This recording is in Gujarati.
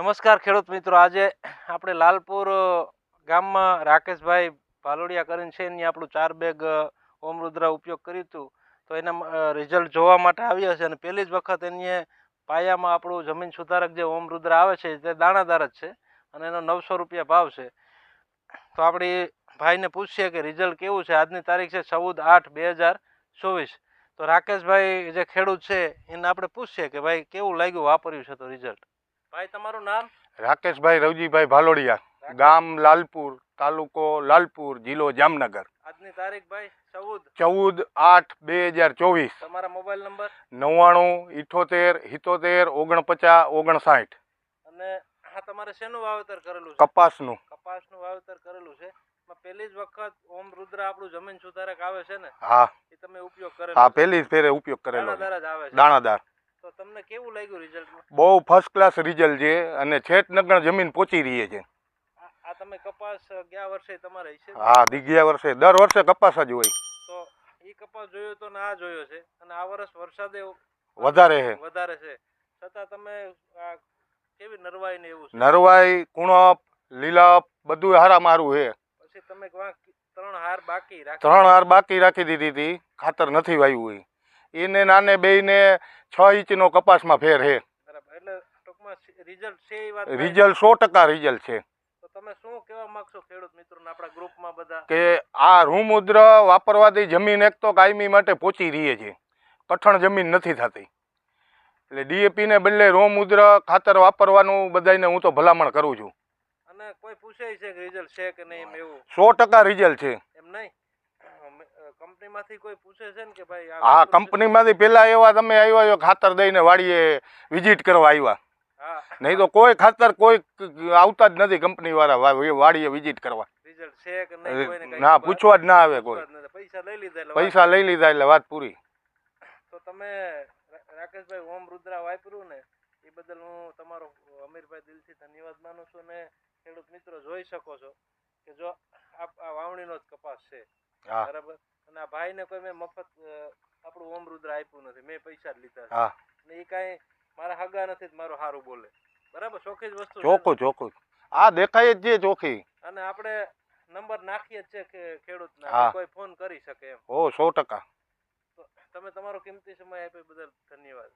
નમસ્કાર ખેડૂત મિત્રો. આજે આપણે લાલપુર ગામમાં રાકેશભાઈ ભાલોડિયા કરીને છે એની આપણું ચાર બેગ ઓમરુદ્ર ઓમ રુદ્રા ઉપયોગ કર્યું હતું. તો એના રિઝલ્ટ જોવા માટે આવ્યા છે અને પહેલી જ વખત એની પાયામાં આપણું જમીન સુધારક જે ઓમ રુદ્રા આવે છે, તે દાણાદાર જ છે અને એનો નવસો રૂપિયા ભાવ છે. તો આપણી ભાઈને પૂછીએ કે રિઝલ્ટ કેવું છે? આજની તારીખ છે ચૌદ આઠ બે હજાર ચોવીસ. તો રાકેશભાઈ જે ખેડૂત છે એને આપણે પૂછીએ કે ભાઈ કેવું લાગ્યું વાપર્યું છે તો રિઝલ્ટ ભાઈ તમારું નામ? રાકેશભાઈ રવજીભાઈ ભાલોડિયા ગામ લાલપુર તાલુકો લાલપુર જિલ્લો જામનગર. આજની તારીખ ભાઈ ચૌદ. ચૌદ આઠ બે હજાર ચોવીસ. તમારા મોબાઈલ નંબર? નવ્વાણું ઇઠોતેર ઇઠોતેર ઓગણપચાસ ઓગણસાઠ. અને હા તમારે શેનું વાવેતર કરેલું છે? કપાસનું. કપાસનું વાવેતર કરેલું છે. પહેલી જ વખત ઓમ રુદ્ર આપણું જમીન સુધારક આવે છે ને? હા. એ તમે ઉપયોગ કરેલો હા. પહેલી જ ફેરે ઉપયોગ કરેલો દાણાદાર આવે છે. દાણાદાર. તમને કેવું લાગ્યું રિઝલ્ટમાં બહુ ફર્સ્ટ ક્લાસ રિઝલ્ટ છે અને છેટ નગણ જમીન પહોંચી રહી છે. આ તમે કપાસ ગયા વર્ષે તમારે છે હા દીગ્યા વર્ષે. દર વર્ષે કપાસ જ હોય. તો એ કપાસ જોયો તો ને જોયો છે. અને આ વર્ષ વરસાદે વધારે છે. વધારે છે. છતાં તમે આ કેવી નરવાઈ ને એવું છે? નરવાઈ કુણપ લીલપ બધું હારા મારું છે. પછી તમે ત્રણ હાર બાકી રાખી ત્રણ હાર બાકી રાખી દીધી હતી. ખાતર નથી વાયું હોય એને નાને બેયને છ ઇંચનો કપાસમાં ફેર છે રિઝલ્ટ સો ટકા રિઝલ્ટ છે. કે આ રૂમુદ્ર વાપરવાથી જમીન એક તો કાયમી માટે પહોંચી રહીએ છે કઠણ જમીન નથી થતી. એટલે ડીએપીને ને બદલે રોમુદ્ર ખાતર વાપરવાનું બધાને હું તો ભલામણ કરું છું. અને કોઈ પૂછે છે કે રિઝલ્ટ છે કે નહીં એવું? સો ટકા રિઝલ્ટ છે. કંપનીમાંથી કોઈ પૂછે છે ને કે ભાઈ આ આ વસ્તુ છે? કંપનીમાંથી પહેલા એવા તમે આવ્યા છો ખાતર દઈને વાડીએ વિઝિટ કરવા આવ્યા. નહીં તો કોઈ ખાતર કોઈ આવતા જ નથી કંપની વાળા વાડીએ વિઝિટ કરવા. ના પૂછવા જ ના આવે કોઈ. પૈસા લઈ લીધા એટલે પૈસા લઈ લીધા એટલે વાત પૂરી. તો તમે રાકેશભાઈ ઓમ રુદ્રા વાપર્યું ને એ બદલ હું તમારો અમીરભાઈ દિલથી ધન્યવાદ માનું છું ને ખેડૂત મિત્રો જોઈ શકો છો કે જો આ વાવણીનો જ કપાસ છે. બરાબર? અને આ ભાઈને કોઈ મેં મફત આપણું ઓમ રુદ્ર આપ્યું નથી મેં પૈસા જ લીધા હા. ને એ કાઈ મારા હગા નથી મારું સારું બોલે. બરાબર? ચોખ્ખી જ વસ્તુ ને? ચોખ્ખું ચોખ્ખું. આ દેખાય જ છે ચોખ્ખી. અને આપણે નંબર નાખીએ જ છે કે ખેડૂત ના કોઈ ફોન કરી શકે એમ. ઓ સો ટકા. તમે તમારો કિંમતી સમય આપ્યો બદલ ધન્યવાદ.